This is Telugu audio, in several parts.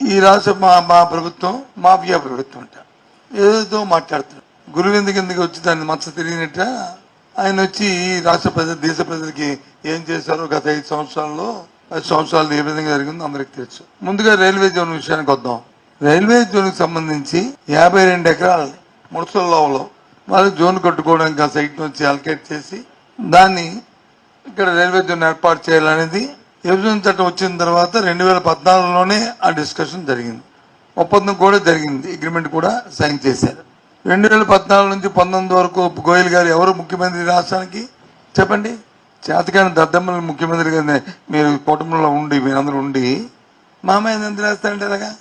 ఈ రాష్ట్ర మా మా ప్రభుత్వం మాఫియా ప్రభుత్వం అంట. ఏదో మాట్లాడుతాడు గురువు ఎందుకు ఎందుకు వచ్చి దాన్ని మచ్చ తిరిగినట్ట ఆయన వచ్చి ఈ రాష్ట్ర ప్రజలు దేశ ప్రజలకి ఏం చేశారో గత ఐదు సంవత్సరాల్లో పది సంవత్సరాలు ఏ విధంగా జరిగిందో అందరికి తెలుసు. ముందుగా రైల్వే జోన్ విషయానికి వద్దాం. రైల్వే జోన్కి సంబంధించి యాభై రెండు ఎకరాలు ముడసల్లో వాళ్ళు జోన్ కట్టుకోవడానికి ఆ సైట్ నుంచి అలకేట్ చేసి దాన్ని ఇక్కడ రైల్వే జోన్ ఏర్పాటు చేయాలనేది విభజన చట్టం వచ్చిన తర్వాత రెండు వేల పద్నాలుగులోనే ఆ డిస్కషన్ జరిగింది. ఒప్పందం కూడా జరిగింది. అగ్రిమెంట్ కూడా సైన్ చేశారు. రెండు వేల పద్నాలుగు నుంచి పంతొమ్మిది వరకు గోయల్ గారు ఎవరు ముఖ్యమంత్రి రాష్ట్రానికి? చెప్పండి. చేతకాని దద్దమ్మల ముఖ్యమంత్రి గారిని మీరు కుటుంబంలో ఉండి మీరందరూ ఉండి మామయ్య ఎంత రాస్తారంటే అలాగా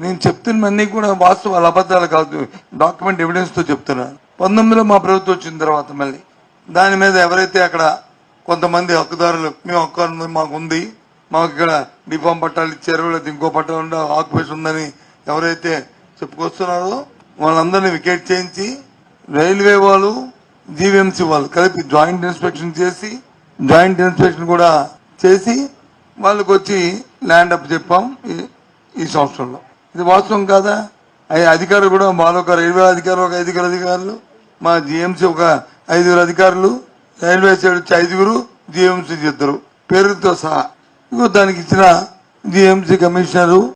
నేను చెప్తున్నవన్నీ కూడా వాస్తవాలు అబద్ధాలు కాదు. డాక్యుమెంట్ ఎవిడెన్స్తో చెప్తున్నాను. పంతొమ్మిదిలో మా ప్రభుత్వం వచ్చిన తర్వాత మళ్ళీ దాని మీద ఎవరైతే అక్కడ కొంతమంది హక్కుదారులు మేము హక్కు మాకు ఉంది మాకు ఇక్కడ డిఫామ్ పట్టాలు ఇచ్చారు లేదా ఇంకో పట్టాలు ఉండే ఆక్యుపేషన్ ఉందని ఎవరైతే చెప్పుకొస్తున్నారో వాళ్ళందరినీ వికెట్ చేయించి రైల్వే వాళ్ళు జీవీఎంసీ వాళ్ళు కలిపి జాయింట్ ఇన్స్పెక్షన్ చేసి జాయింట్ ఇన్స్పెక్షన్ కూడా చేసి వాళ్ళకి వచ్చి ల్యాండ్ అప్ చెప్పాం ఈ- ఈ సంవత్సరంలో. ఇది వాస్తవం కాదా? అయ్యి అధికారులు కూడా మాలో ఒక రైల్వే అధికారులు ఒక ఐదుగురు అధికారులు మా జిఎంసీ ఒక ఐదుగురు అధికారులు రైల్వే సైడ్ వచ్చి ఐదుగురు జిఎంసీ ఇద్దరు. పేరుతో సహా. దానికి ఇచ్చిన జిఎంసీ కమిషనరు.